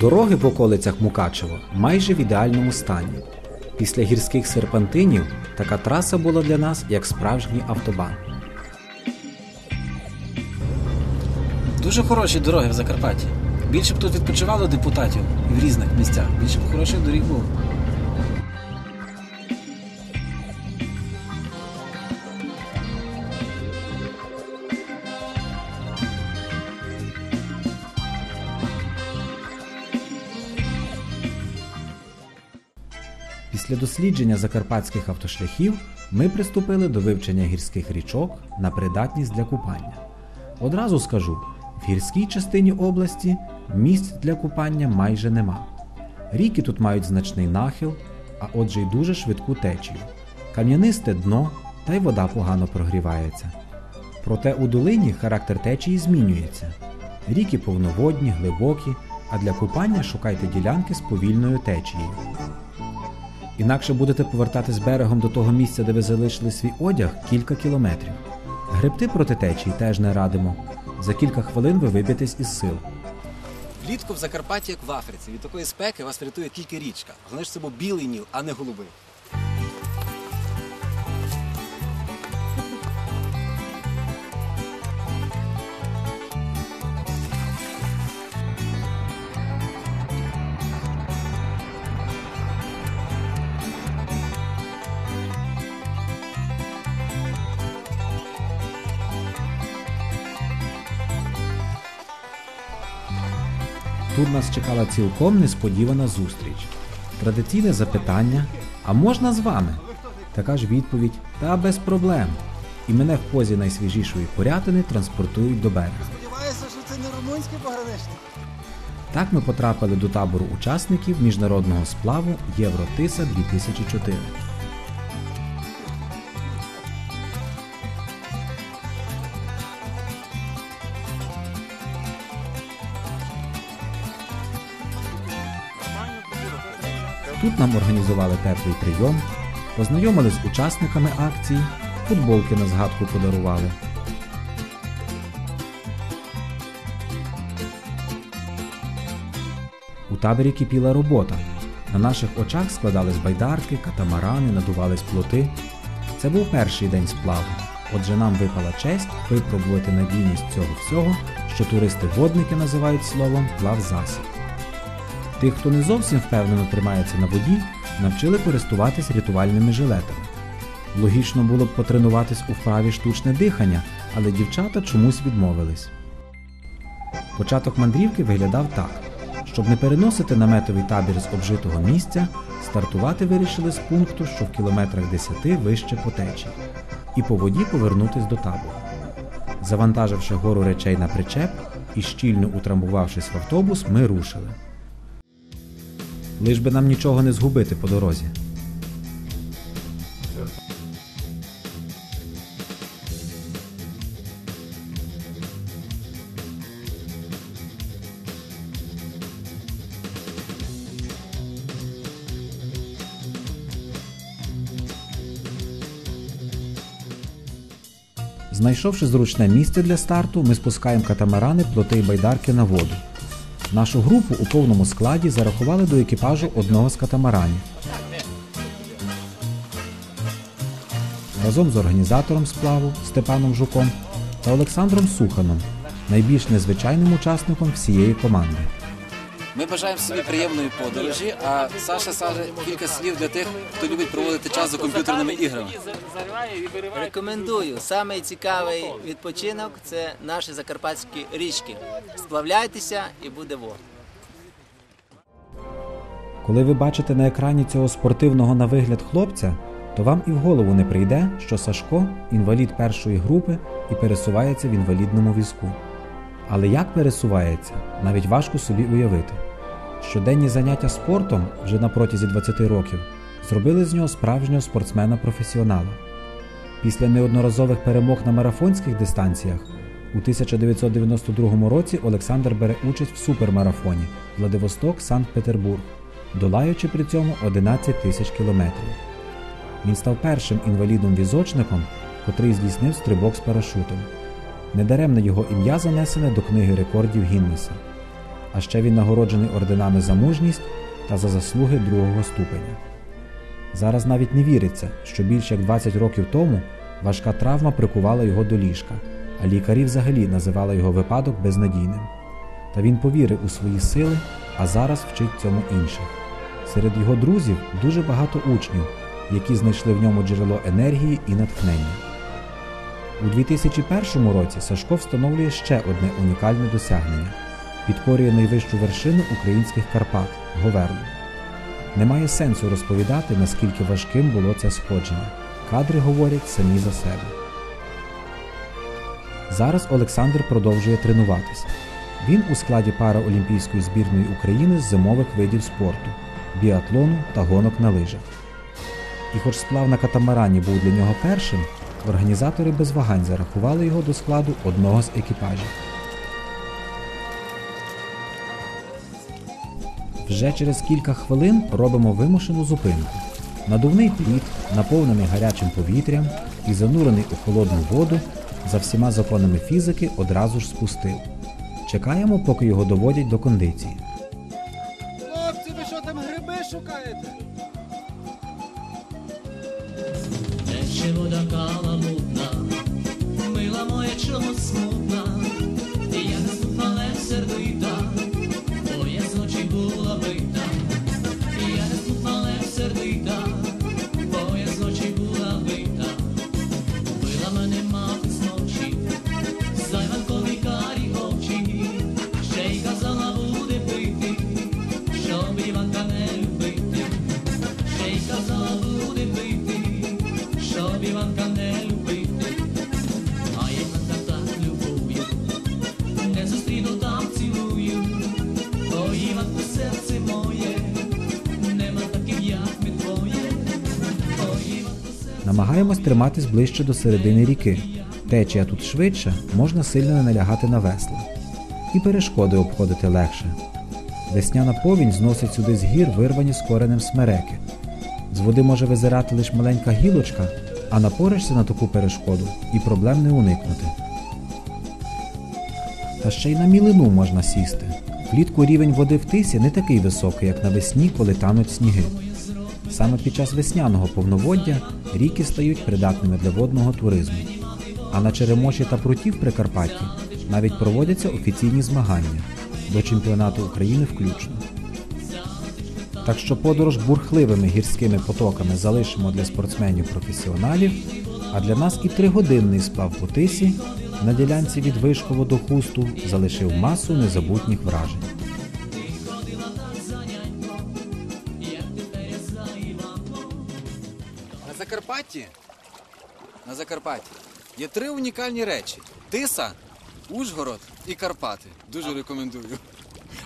Дороги в околицях Мукачева майже в ідеальному стані. Після гірських серпантинів така траса була для нас як справжній автобан. Дуже хороші дороги в Закарпатті. Більше б тут відпочивало депутатів і в різних місцях. Більше б хороших доріг було. Після дослідження закарпатських автошляхів ми приступили до вивчення гірських річок на придатність для купання. Одразу скажу, в гірській частині області місць для купання майже нема. Ріки тут мають значний нахил, а отже й дуже швидку течію. Кам'янисте дно, та й вода погано прогрівається. Проте у долині характер течії змінюється. Ріки повноводні, глибокі, а для купання шукайте ділянки з повільною течією. Інакше будете повертатись берегом до того місця, де ви залишили свій одяг, кілька кілометрів. Гребти проти течії теж не радимо. За кілька хвилин ви виб'єтесь із сил. Влітку в Закарпатті, як в Африці. Від такої спеки вас врятує тільки річка. Головне, ж це був білий ніл, а не голубий. Тут нас чекала цілком несподівана зустріч. Традиційне запитання: а можна з вами? Така ж відповідь: та без проблем. І мене в позі найсвіжішої порятини транспортують до берега. Сподіваюся, що це не румунський пограничник. Так ми потрапили до табору учасників міжнародного сплаву Євротиса 2004. Тут нам організували теплий прийом, познайомили з учасниками акції, футболки на згадку подарували. У таборі кипіла робота. На наших очах складались байдарки, катамарани, надувались плоти. Це був перший день сплаву. Отже, нам випала честь випробувати надійність цього всього, що туристи-водники називають словом плавзасіб. Тих, хто не зовсім впевнено тримається на воді, навчили користуватись рятувальними жилетами. Логічно було б потренуватись у вправі штучне дихання, але дівчата чомусь відмовились. Початок мандрівки виглядав так. Щоб не переносити наметовий табір з обжитого місця, стартувати вирішили з пункту, що в кілометрах 10 вище по течії, і по воді повернутись до табору. Завантаживши гору речей на причеп і щільно утрамбувавшись в автобус, ми рушили. Лиш би нам нічого не згубити по дорозі. Знайшовши зручне місце для старту, ми спускаємо катамарани, плоти й байдарки на воду. Нашу групу у повному складі зарахували до екіпажу одного з катамаранів. Разом з організатором сплаву Степаном Жуком та Олександром Суханом, найбільш незвичайним учасником всієї команди. Ми бажаємо собі приємної подорожі, а Саша скаже кілька слів для тих, хто любить проводити час за комп'ютерними іграми. Рекомендую. Самий цікавий відпочинок це наші закарпатські річки. Сплавляйтеся і буде во. Коли ви бачите на екрані цього спортивного на вигляд хлопця, то вам і в голову не прийде, що Сашко інвалід першої групи і пересувається в інвалідному візку. Але як пересувається, навіть важко собі уявити. Щоденні заняття спортом вже на протязі 20 років зробили з нього справжнього спортсмена-професіонала. Після неодноразових перемог на марафонських дистанціях у 1992 році Олександр бере участь в супермарафоні Владивосток Санкт-Петербург, долаючи при цьому 11 тисяч кілометрів. Він став першим інвалідом-візочником, котрий здійснив стрибок з парашутом. Недаремне його ім'я занесене до книги рекордів Гіннеса. А ще він нагороджений орденами за мужність та за заслуги другого ступеня. Зараз навіть не віриться, що більше як 20 років тому важка травма прикувала його до ліжка, а лікарі взагалі називали його випадок безнадійним. Та він повірив у свої сили, а зараз вчить цьому інших. Серед його друзів дуже багато учнів, які знайшли в ньому джерело енергії і натхнення. У 2001 році Сашко встановлює ще одне унікальне досягнення підкорює найвищу вершину українських Карпат Говерлу. Немає сенсу розповідати, наскільки важким було це сходження. Кадри говорять самі за себе. Зараз Олександр продовжує тренуватися. Він у складі параолімпійської збірної України з зимових видів спорту, біатлону та гонок на лижах. І хоч сплав на катамарані був для нього першим, організатори без вагань зарахували його до складу одного з екіпажів. Вже через кілька хвилин робимо вимушену зупинку. Надувний плід, наповнений гарячим повітрям і занурений у холодну воду, за всіма законами фізики одразу ж спустив. Чекаємо, поки його доводять до кондиції. Хлопці, ви що там гриби шукаєте? Тече вода каламутна, мила моя чомусь смутна, Намагаємось триматись ближче до середини ріки. Течія тут швидше, можна сильно не налягати на весла. І перешкоди обходити легше. Весняна повінь зносить сюди з гір вирвані з коренем смереки. З води може визирати лише маленька гілочка, а напоришся на таку перешкоду і проблем не уникнути. Та ще й на мілину можна сісти. Влітку рівень води в тисі не такий високий, як навесні, коли тануть сніги. Саме під час весняного повноводдя ріки стають придатними для водного туризму. А на Черемоші та Пруті в Прикарпатті навіть проводяться офіційні змагання до чемпіонату України включно. Так що подорож бурхливими гірськими потоками залишимо для спортсменів-професіоналів, а для нас і тригодинний сплав по тисі на ділянці від Вишково до Хусту залишив масу незабутніх вражень. Закарпатті є три унікальні речі: Тиса, Ужгород і Карпати. Дуже рекомендую.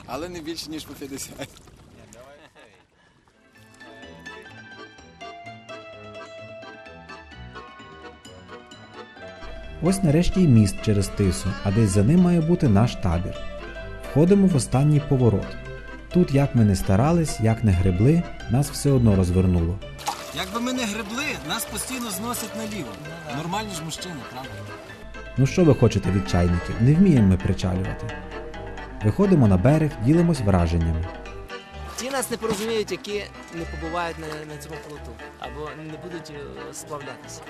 Але не більше, ніж по 50. Ось нарешті й міст через тису, а десь за ним має бути наш табір. Входимо в останній поворот. Тут, як ми не старались, як не гребли, нас все одно розвернуло. Якби ми не гребли, нас постійно зносить наліво. Нормальні ж мужчини, правда? Ну що ви хочете від чайників? Не вміємо ми причалювати. Виходимо на берег, ділимось враженнями. Ті нас не порозуміють, які не побувають на, на цьому плоту або не будуть е, сплавлятися.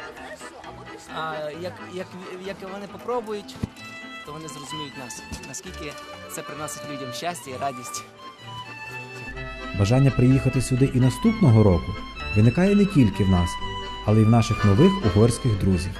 А як, як, як вони попробують, то вони зрозуміють нас, наскільки це приносить людям щастя і радість. Бажання приїхати сюди і наступного року виникає не тільки в нас, але й в наших нових угорських друзів.